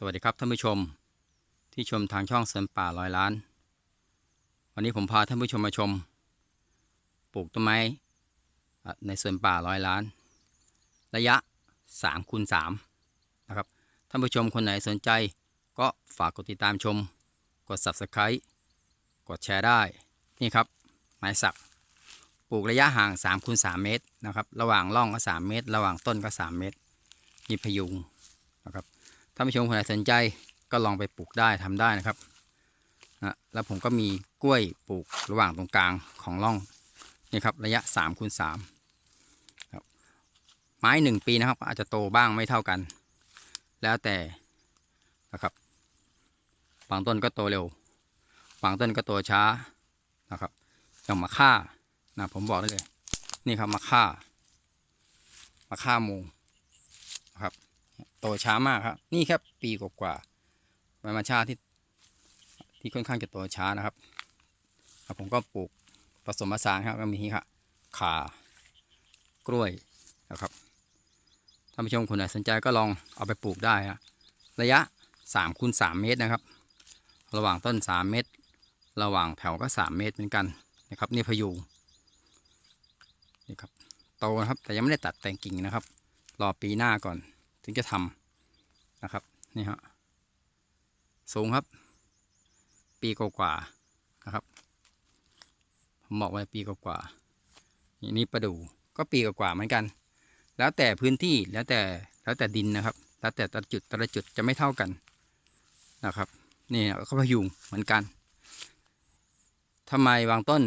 สวัสดีครับท่านผู้ชมที่ชมทางช่องสวนป่าร้อยล้าน วันนี้ผมพาท่านผู้ชมมาชม ปลูกต้นไม้ในสวนป่าร้อยล้าน ระยะ3คูณ3นะครับท่านผู้ชมคนไหนสนใจก็ฝากกดติดตามชม กด subscribe กดแชร์ได้นี่ครับไม้สักปลูกระยะห่าง3คูณ3เมตรนะครับระหว่างร่องก็ 3 เมตร ระหว่างต้นก็ 3 เมตร มีพยุงนะครับ ท่านผู้ชมคนไหนสนใจก็ลองไปปลูกได้ทำได้นะครับนะแล้วผมก็มีกล้วยปลูกระหว่างตรงกลางของร่องนี่ครับระยะ3คูณ3ครับไม้หนึ่งปีนะครับ อาจจะโตบ้างไม่เท่ากัน แล้วแต่นะครับบางต้นก็โตเร็วบางต้นก็โตช้านะครับอย่างมะค่านะผมบอกได้เลย นี่ครับมะค่ามะค่าโมง โตช้ามากครับ นี่แค่ปีกว่าๆเป็นธรรมชาที่ที่ค่อนข้างจะโตช้านะครับผมก็ปลูกผสมผสานครับก็มีครับขากล้วยนะครับท่านผู้ชมคนไหนสนใจก็ลองเอาไปปลูกได้ฮะระยะ3คูณ3เมตรนะครับ ระหว่างต้น 3 เมตร ระหว่างแถวก็ 3 เมตรเหมือนกันนะครับนี่พยุงนี่ครับโตนะครับแต่ยังไม่ได้ตัดแต่งกิ่งนะครับ รอปีหน้าก่อน ถึงจะทำ นะครับนี่ฮะสูงครับ ปีกว่าๆนะครับผมบอกไว้ปีกว่าๆนี่นี่ประดู่ก็ปีกว่าๆเหมือนกัน แล้วแต่พื้นที่แล้วแต่แล้วแต่ดินนะครับ แล้วแต่แต่ละจุดแต่ละจุดจะไม่เท่ากันนะครับนี่ก็พยุงเหมือนกันทำไมบางต้น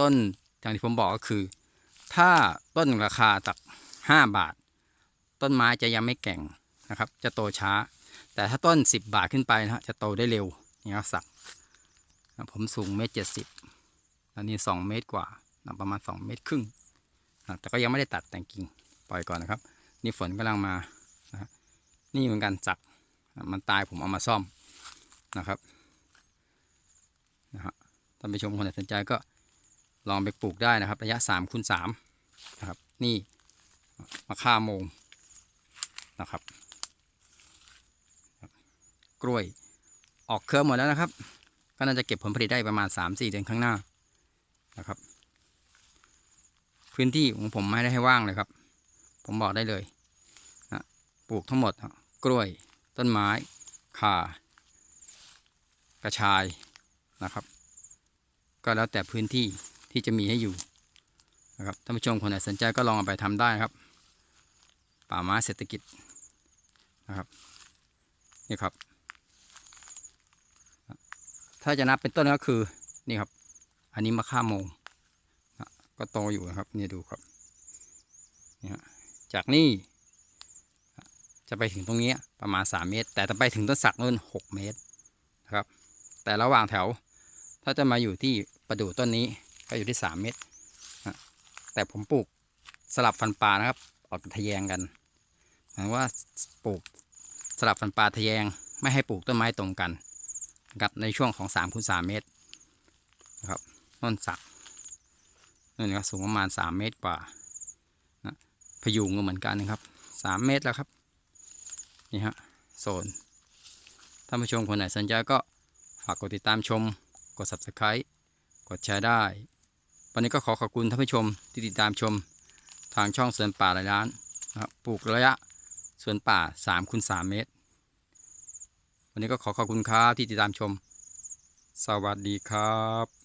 ต้นอย่างที่ผมบอกก็คือ ถ้าต้นราคาตักห้าบาท ต้นไม้จะยังไม่แก่ง นะครับ จะโตช้า แต่ถ้าต้น 10 บาทขึ้นไปนะฮะจะโตได้เร็วนี่ครับสักผมสูงเมตรเจ็ดสิบอันนี้สองเมตรกว่าประมาณสองเมตรครึ่งแต่ก็ยังไม่ได้ตัดแต่งกิ่งปล่อยก่อนนะครับ นี่ฝนกำลังมานะนี่เหมือนกันสักมันตายผมเอามาซ่อมนะครับนะฮะท่านผู้ชมคนไหนสนใจก็ลองไปปลูกได้นะครับ ระยะ3คูณ3นะครับ นี่มะข่าโมงนะครับ กล้วย ออกเครือหมดแล้วนะครับ ก็น่าจะเก็บผลผลิตได้ประมาณ 3-4 เดือนข้างหน้านะครับ พื้นที่ของผมไม่ได้ให้ว่างเลยครับ ผมบอกได้เลยนะปลูกทั้งหมด กล้วย ต้นไม้ ข่า กระชายนะครับ ก็แล้วแต่พื้นที่ที่จะมีให้อยู่นะครับท่านผู้ชมคนไหนสนใจก็ลองเอาไปทำได้ครับ ป่าไม้เศรษฐกิจนะครับนี่ครับ ถ้าจะนับเป็นต้นก็คือนี่ครับ อันนี้มะข่าโมงก็โตอยู่นะครับนี่ดูครับนี่ฮะจากนี่จะไปถึงตรงนี้ประมาณ 3 เมตร แต่ถ้าไปถึงต้นสักนู่น6 เมตรนะครับ แต่ระหว่างแถว ถ้าจะมาอยู่ที่ประดู่ต้นนี้ก็อยู่ที่ 3 เมตร แต่ผมปลูกสลับฟันปลานะครับ ออกทะแยงกันหมายว่าปลูกสลับฟันปลาทะแยงไม่ให้ปลูกต้นไม้ตรงกัน นะครับในช่วงของ3คูณ3เมตรนะครับต้นสักนี่นะครับสูงประมาณ 3 เมตรกว่านะพยุงก็เหมือนกันนะครับ 3 เมตรแล้วครับนี่ฮะโซนท่านผู้ชมคนไหนสนใจก็ฝากกดติดตามชม กด subscribe กดแชร์ได้ วันนี้ก็ขอขอบคุณท่านผู้ชมที่ติดตามชมทางช่องสวนป่าหลายล้านนะครับปลูกระยะสวนป่า3คูณ3เมตร วันนี้ก็ขอขอบคุณครับที่ติดตามชม สวัสดีครับ